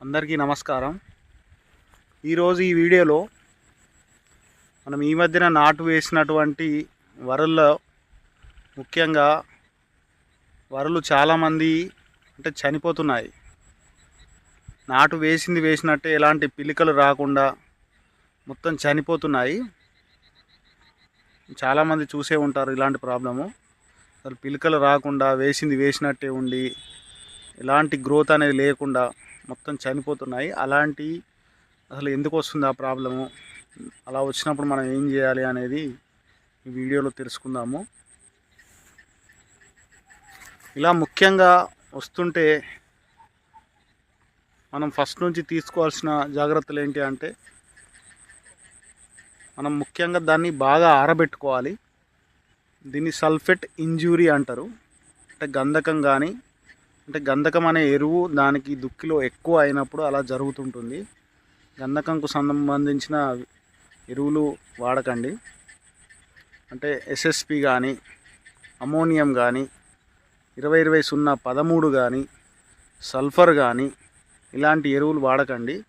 అందరికీ నమస్కారం. ఈరోజు ఈ వీడియోలో మనం ఈ మధ్యన నాటు వేసినటువంటి వరల్లో ముఖ్యంగా వరలు చాలామంది అంటే చనిపోతున్నాయి. నాటు వేసింది వేసినట్టే ఎలాంటి పిలికలు రాకుండా మొత్తం చనిపోతున్నాయి. చాలామంది చూసే ఉంటారు ఇలాంటి ప్రాబ్లము. అసలు పిలికలు రాకుండా వేసింది వేసినట్టే ఉండి ఎలాంటి గ్రోత్ అనేది లేకుండా మొత్తం చనిపోతున్నాయి. అలాంటి అసలు ఎందుకు వస్తుంది ఆ ప్రాబ్లము అలా వచ్చినప్పుడు మనం ఏం చేయాలి అనేది ఈ వీడియోలో తెలుసుకుందాము. ఇలా ముఖ్యంగా వస్తుంటే మనం ఫస్ట్ నుంచి తీసుకోవాల్సిన జాగ్రత్తలు ఏంటి అంటే మనం ముఖ్యంగా దాన్ని బాగా ఆరబెట్టుకోవాలి. దీన్ని సల్ఫెట్ ఇంజూరీ అంటారు. అంటే గంధకం కానీ అంటే గంధకం అనే ఎరువు దానికి దుక్కిలో ఎక్కువ అయినప్పుడు అలా జరుగుతుంటుంది. గంధకంకు సంబంధించిన ఎరువులు వాడకండి. అంటే ఎస్ఎస్పి కానీ అమోనియం కానీ ఇరవై ఇరవై సున్నా పదమూడు కానీ సల్ఫర్ కానీ ఇలాంటి ఎరువులు వాడకండి.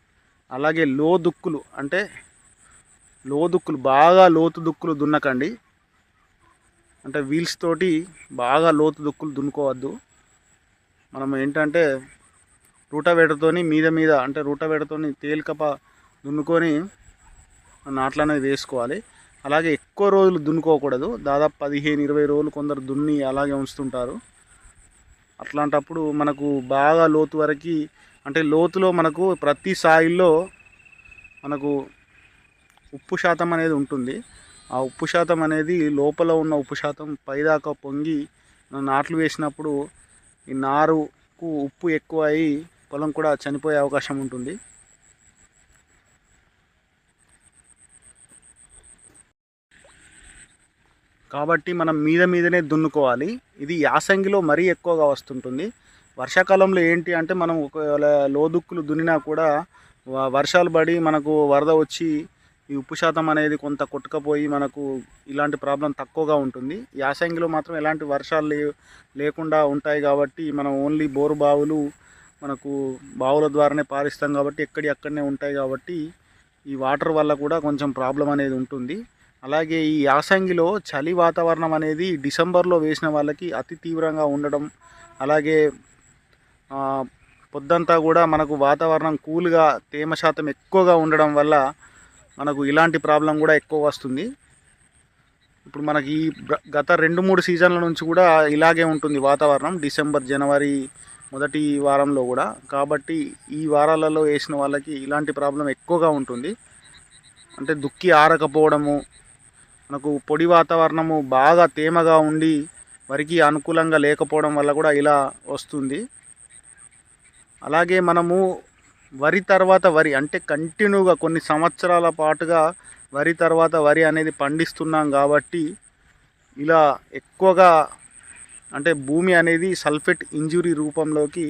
అలాగే లో దుక్కులు అంటే లో దుక్కులు బాగా లోతు దుక్కులు దున్నకండి. అంటే వీల్స్ తోటి బాగా లోతు దుక్కులు దున్నుకోవద్దు. మనం ఏంటంటే రూటవేటతోని మీద మీద అంటే రూటవేటతోని తేలికప దున్నుకొని నాట్లు అనేది వేసుకోవాలి. అలాగే ఎక్కువ రోజులు దున్నుకోకూడదు. దాదాపు పదిహేను ఇరవై రోజులు కొందరు దున్ని అలాగే ఉంచుతుంటారు. అట్లాంటప్పుడు మనకు బాగా లోతు వరకు అంటే లోతులో మనకు ప్రతి సాయిల్లో మనకు ఉప్పు శాతం అనేది ఉంటుంది. ఆ ఉప్పు శాతం అనేది లోపల ఉన్న ఉప్పు శాతం పైదాకా పొంగి నాట్లు వేసినప్పుడు ఈ నారుకు ఉప్పు ఎక్కువ అయి పొలం కూడా చనిపోయే అవకాశం ఉంటుంది. కాబట్టి మనం మీద మీదనే దున్నుకోవాలి. ఇది యాసంగిలో మరీ ఎక్కువగా వస్తుంటుంది. వర్షాకాలంలో ఏంటి అంటే మనం ఒకవేళ లోదుక్కులు దున్నినా కూడా వర్షాలు పడి మనకు వరద వచ్చి ఈ ఉప్పు శాతం అనేది కొంత కొట్టుకపోయి మనకు ఇలాంటి ప్రాబ్లం తక్కువగా ఉంటుంది. యాసంగిలో మాత్రం ఎలాంటి వర్షాలు లే లేకుండా ఉంటాయి కాబట్టి మనం ఓన్లీ బోరు బావులు మనకు బావుల ద్వారానే పారిస్తాం కాబట్టి ఎక్కడి అక్కడనే ఉంటాయి కాబట్టి ఈ వాటర్ వల్ల కూడా కొంచెం ప్రాబ్లం అనేది ఉంటుంది. అలాగే ఈ యాసంగిలో చలి వాతావరణం అనేది డిసెంబర్లో వేసిన వాళ్ళకి అతి తీవ్రంగా ఉండడం అలాగే పొద్దంతా కూడా మనకు వాతావరణం కూల్గా తేమ శాతం ఎక్కువగా ఉండడం వల్ల మనకు ఇలాంటి ప్రాబ్లం కూడా ఎక్కువ వస్తుంది. ఇప్పుడు మనకి ఈ గత రెండు మూడు సీజన్ల నుంచి కూడా ఇలాగే ఉంటుంది వాతావరణం. డిసెంబర్ జనవరి మొదటి వారంలో కూడా. కాబట్టి ఈ వారాలలో వేసిన వాళ్ళకి ఇలాంటి ప్రాబ్లం ఎక్కువగా ఉంటుంది. అంటే దుక్కి ఆరకపోవడము మనకు పొడి వాతావరణము బాగా తేమగా ఉండి వరికి అనుకూలంగా లేకపోవడం వల్ల కూడా ఇలా వస్తుంది. అలాగే మనము వరి తర్వాత వరి అంటే కంటిన్యూగా కొన్ని సంవత్సరాల పాటుగా వరి తర్వాత వరి అనేది పండిస్తున్నాం కాబట్టి ఇలా ఎక్కువగా అంటే భూమి అనేది సల్ఫేట్ ఇంజురీ రూపంలోకి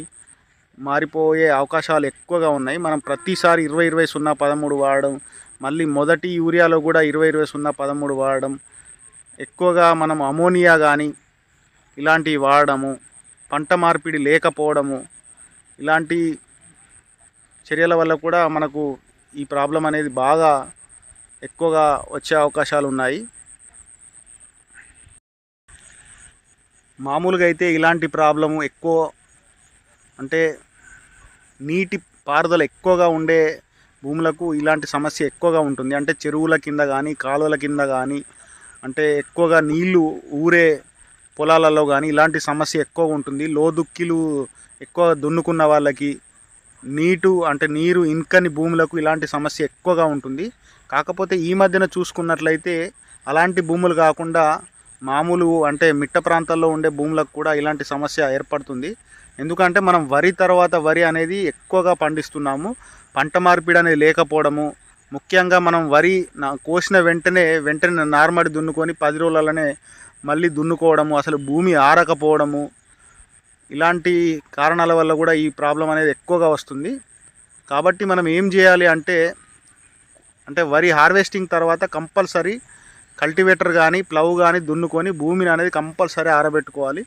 మారిపోయే అవకాశాలు ఎక్కువగా ఉన్నాయి. మనం ప్రతిసారి ఇరవై ఇరవై సున్నా పదమూడు వాడడం మళ్ళీ మొదటి యూరియాలో కూడా ఇరవై ఇరవై సున్నా పదమూడు వాడడం ఎక్కువగా మనం అమోనియా కానీ ఇలాంటివి వాడడము పంట మార్పిడి లేకపోవడము ఇలాంటి చర్యల వల్ల కూడా మనకు ఈ ప్రాబ్లం అనేది బాగా ఎక్కువగా వచ్చే అవకాశాలు ఉన్నాయి. మామూలుగా అయితే ఇలాంటి ప్రాబ్లము ఎక్కువ అంటే నీటి పారుదల ఎక్కువగా ఉండే భూములకు ఇలాంటి సమస్య ఎక్కువగా ఉంటుంది. అంటే చెరువుల కింద కానీ కాలువల కింద కానీ అంటే ఎక్కువగా నీళ్ళు ఊరే పొలాలలో కానీ ఇలాంటి సమస్య ఎక్కువ ఉంటుంది. లోదుక్కిలు ఎక్కువ దున్నుకున్న వాళ్ళకి నీటు అంటే నీరు ఇంకని భూములకు ఇలాంటి సమస్య ఎక్కువగా ఉంటుంది. కాకపోతే ఈ మధ్యన చూసుకున్నట్లయితే అలాంటి భూములు కాకుండా మామూలు అంటే మిట్ట ప్రాంతాల్లో ఉండే భూములకు కూడా ఇలాంటి సమస్య ఏర్పడుతుంది. ఎందుకంటే మనం వరి తర్వాత వరి అనేది ఎక్కువగా పండిస్తున్నాము. పంట మార్పిడి అనేది లేకపోవడము ముఖ్యంగా మనం వరి నా కోసిన వెంటనే వెంటనే నార్మడి దున్నుకొని పది రోజులలోనే మళ్ళీ దున్నుకోవడము అసలు భూమి ఆరకపోవడము ఇలాంటి కారణాల వల్ల కూడా ఈ ప్రాబ్లం అనేది ఎక్కువగా వస్తుంది. కాబట్టి మనం ఏం చేయాలి అంటే అంటే వరి హార్వెస్టింగ్ తర్వాత కంపల్సరీ కల్టివేటర్ కానీ ప్లవ్ కానీ దున్నుకొని భూమిని అనేది కంపల్సరీ ఆరబెట్టుకోవాలి.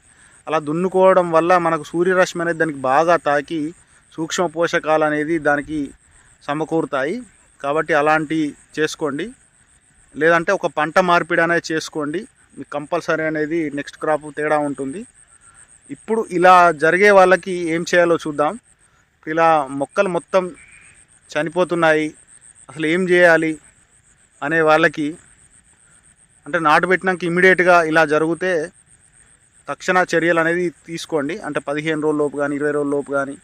అలా దున్నుకోవడం వల్ల మనకు సూర్యరశ్మి అనేది దానికి బాగా తాకి సూక్ష్మ పోషకాలు అనేది దానికి సమకూరుతాయి. కాబట్టి అలాంటి చేసుకోండి. లేదంటే ఒక పంట మార్పిడి అనేది చేసుకోండి. మీకు కంపల్సరీ అనేది నెక్స్ట్ క్రాప్ తేడా ఉంటుంది. ఇప్పుడు ఇలా జరిగే వాళ్ళకి ఏం చేయాలో చూద్దాం. ఇలా మొక్కలు మొత్తం చనిపోతున్నాయి. అసలు ఏం చేయాలి అనే వాళ్ళకి అంటే నాటు పెట్టినాక ఇమీడియట్గా ఇలా జరిగితే తక్షణ చర్యలు అనేది తీసుకోండి. అంటే పదిహేను రోజుల లోపు కానీ ఇరవై రోజుల లోపు కానీ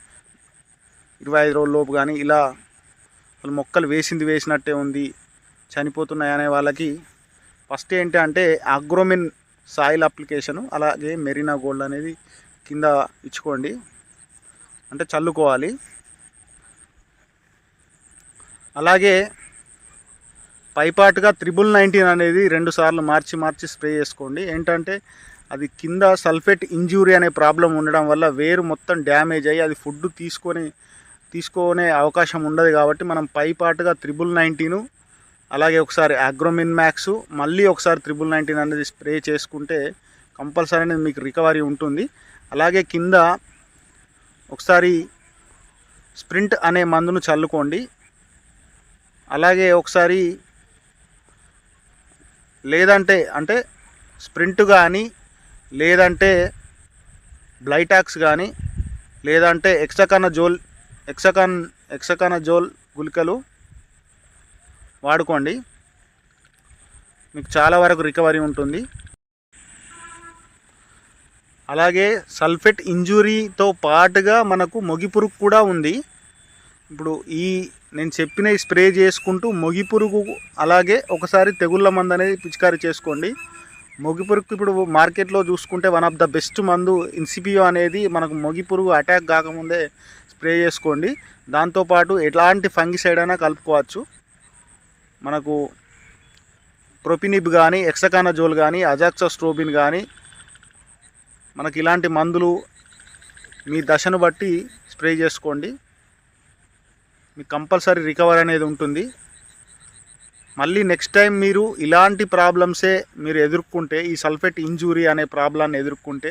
ఇరవై ఐదు రోజుల లోపు కానీ ఇలా అసలు మొక్కలు వేసింది వేసినట్టే ఉంది. చనిపోతున్నాయి అనే వాళ్ళకి ఫస్ట్ ఏంటి అంటే అగ్రోమిన్ సాయిల్ అప్లికేషను అలాగే మెరీనా గోల్డ్ అనేది కింద ఇచ్చుకోండి. అంటే చల్లుకోవాలి. అలాగే పైపాటుగా త్రిబుల్ నైన్టీన్ అనేది రెండు సార్లు మార్చి మార్చి స్ప్రే చేసుకోండి. ఏంటంటే అది కింద సల్ఫేట్ ఇంజూరీ అనే ప్రాబ్లం ఉండడం వల్ల వేరు మొత్తం డ్యామేజ్ అయ్యి అది ఫుడ్ తీసుకొని తీసుకునే అవకాశం ఉండదు కాబట్టి మనం పైపాటుగా త్రిబుల్ నైన్టీను అలాగే ఒకసారి అగ్రోమిన్ మ్యాక్స్ మళ్ళీ ఒకసారి త్రిబుల్ నైన్టీన్ అనేది స్ప్రే చేసుకుంటే కంపల్సరీ అనేది మీకు రికవరీ ఉంటుంది. అలాగే కింద ఒకసారి స్ప్రింట్ అనే మందును చల్లుకోండి. అలాగే ఒకసారి లేదంటే అంటే స్ప్రింట్ కానీ లేదంటే బ్లైటాక్స్ కానీ లేదంటే ఎక్సకన జోల్ ఎక్సకన్ ఎక్సకన జోల్ గుళికలు వాడుకోండి. మీకు చాలా వరకు రికవరీ ఉంటుంది. అలాగే సల్ఫెట్ ఇంజురీతో పాటుగా మనకు మొగిపురుగు కూడా ఉంది. ఇప్పుడు ఈ నేను చెప్పిన స్ప్రే చేసుకుంటూ మొగి పురుగు అలాగే ఒకసారి తెగుళ్ళ మందు అనేది పిచికారీ చేసుకోండి. మొగి పురుగుకి ఇప్పుడు మార్కెట్లో చూసుకుంటే వన్ ఆఫ్ ద బెస్ట్ మందు ఇన్సిపియో అనేది మనకు మొగిపురుగు అటాక్ కాకముందే స్ప్రే చేసుకోండి. దాంతోపాటు ఎలాంటి ఫంగిసైడ్ అయినా కలుపుకోవచ్చు. మనకు ప్రొపినిబ్ కానీ ఎక్సకానజోల్ కానీ అజాక్సోస్ట్రోబిన్ కానీ మనకి ఇలాంటి మందులు మీ దశను బట్టి స్ప్రే చేసుకోండి. మీకు కంపల్సరీ రికవర్ అనేది ఉంటుంది. మళ్ళీ నెక్స్ట్ టైం మీరు ఇలాంటి ప్రాబ్లమ్సే మీరు ఎదుర్కొంటే ఈ సల్ఫేట్ ఇంజూరీ అనే ప్రాబ్లాన్ని ఎదుర్కొంటే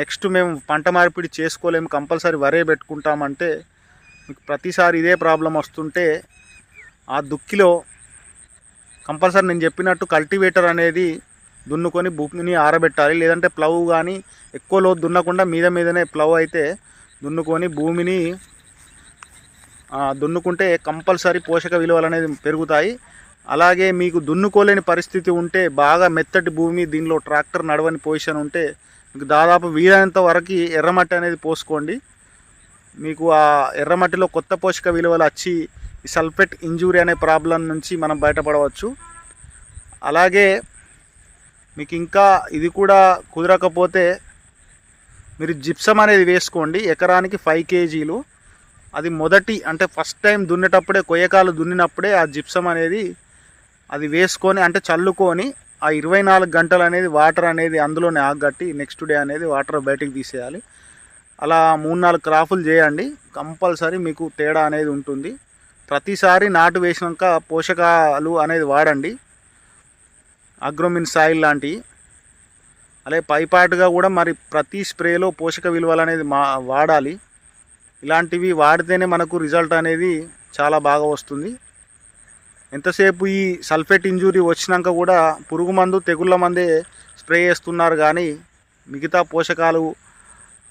నెక్స్ట్ మేము పంట మార్పిడి చేసుకోలేము కంపల్సరీ వరే పెట్టుకుంటామంటే మీకు ప్రతిసారి ఇదే ప్రాబ్లం వస్తుంటే ఆ దుక్కిలో కంపల్సరీ నేను చెప్పినట్టు కల్టివేటర్ అనేది దున్నుకొని భూమిని ఆరబెట్టాలి. లేదంటే ప్లవ్ కానీ ఎక్కువ లోతు దున్నకుండా మీద మీదనే ప్లవ్ అయితే దున్నుకొని భూమిని దున్నుకుంటే కంపల్సరీ పోషక విలువలు అనేది పెరుగుతాయి. అలాగే మీకు దున్నుకోలేని పరిస్థితి ఉంటే బాగా మెత్తటి భూమి దీనిలో ట్రాక్టర్ నడవని పొజిషన్ ఉంటే మీకు దాదాపు వీలైనంత వరకు ఎర్రమట్టి అనేది పోసుకోండి. మీకు ఆ ఎర్రమట్టిలో కొత్త పోషక విలువలు వచ్చి ఈ సల్ఫేట్ ఇంజూరీ అనే ప్రాబ్లం నుంచి మనం బయటపడవచ్చు. అలాగే మీకు ఇంకా ఇది కూడా కుదరకపోతే మీరు జిప్సం అనేది వేసుకోండి. ఎకరానికి ఫైవ్ కేజీలు. అది మొదటి అంటే ఫస్ట్ టైం దున్నేటప్పుడే కొయ్యకాలు దున్నినప్పుడే ఆ జిప్సం అనేది అది వేసుకొని అంటే చల్లుకొని ఆ ఇరవై నాలుగు గంటలు అనేది వాటర్ అనేది అందులోనే ఆగట్టి నెక్స్ట్ డే అనేది వాటర్ బయటికి తీసేయాలి. అలా మూడు నాలుగు క్రాఫులు చేయండి. కంపల్సరీ మీకు తేడా అనేది ఉంటుంది. ప్రతిసారి నాటు వేసినాక పోషకాలు అనేది వాడండి. అగ్రోమిన్ సాయిల్ లాంటివి అలాగే పైపాటుగా కూడా మరి ప్రతి స్ప్రేలో పోషక విలువలు అనేది మా వాడాలి. ఇలాంటివి వాడితేనే మనకు రిజల్ట్ అనేది చాలా బాగా వస్తుంది. ఎంతసేపు ఈ సల్ఫేట్ ఇంజురీ వచ్చినాక కూడా పురుగు మందు తెగుళ్ళ మందే స్ప్రే చేస్తున్నారు కానీ మిగతా పోషకాలు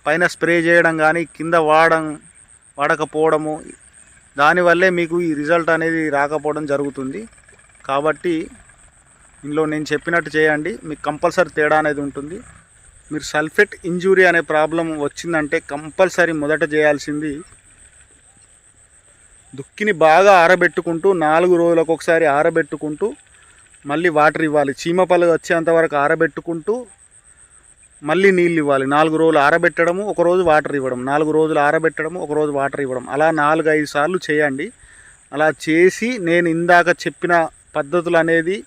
పైన స్ప్రే చేయడం కానీ కింద వాడడం వాడకపోవడము దానివల్లే మీకు ఈ రిజల్ట్ అనేది రాకపోవడం జరుగుతుంది. కాబట్టి ఇందులో నేను చెప్పినట్టు చేయండి. మీకు కంపల్సరీ తేడా అనేది ఉంటుంది. మీరు సల్ఫేట్ ఇంజూరీ అనే ప్రాబ్లం వచ్చిందంటే కంపల్సరీ మొదట చేయాల్సింది దుక్కిని బాగా ఆరబెట్టుకుంటూ నాలుగు రోజులకు ఒకసారి ఆరబెట్టుకుంటూ మళ్ళీ వాటర్ ఇవ్వాలి. చీమపల్లి వచ్చేంత వరకు ఆరబెట్టుకుంటూ మళ్ళీ నీళ్ళు ఇవ్వాలి. నాలుగు రోజులు ఆరబెట్టడము ఒక రోజు వాటర్ ఇవ్వడం. నాలుగు రోజులు ఆరబెట్టడము ఒక రోజు వాటర్ ఇవ్వడం. అలా నాలుగు ఐదు సార్లు చేయండి. అలా చేసి నేను ఇందాక చెప్పిన పద్ధతులు అనేది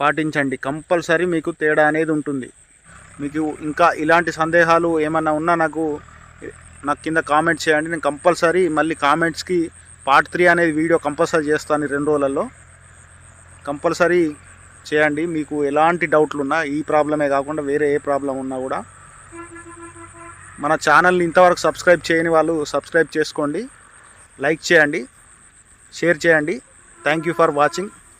పాటించండి. కంపల్సరీ మీకు తేడా అనేది ఉంటుంది. మీకు ఇంకా ఇలాంటి సందేహాలు ఏమన్నా ఉన్నా నాకు నాకు కింద కామెంట్ చేయండి. నేను కంపల్సరీ మళ్ళీ కామెంట్స్కి పార్ట్ త్రీ అనేది వీడియో కంపల్సరీ చేస్తాను రెండు రోజులలో. కంపల్సరీ చేయండి. మీకు ఎలాంటి డౌట్లు ఉన్నా ఈ ప్రాబ్లమే కాకుండా వేరే ఏ ప్రాబ్లం ఉన్నా కూడా మన ఛానల్ని ఇంతవరకు సబ్స్క్రైబ్ చేయని వాళ్ళు సబ్స్క్రైబ్ చేసుకోండి. లైక్ చేయండి. షేర్ చేయండి. Thank you for watching.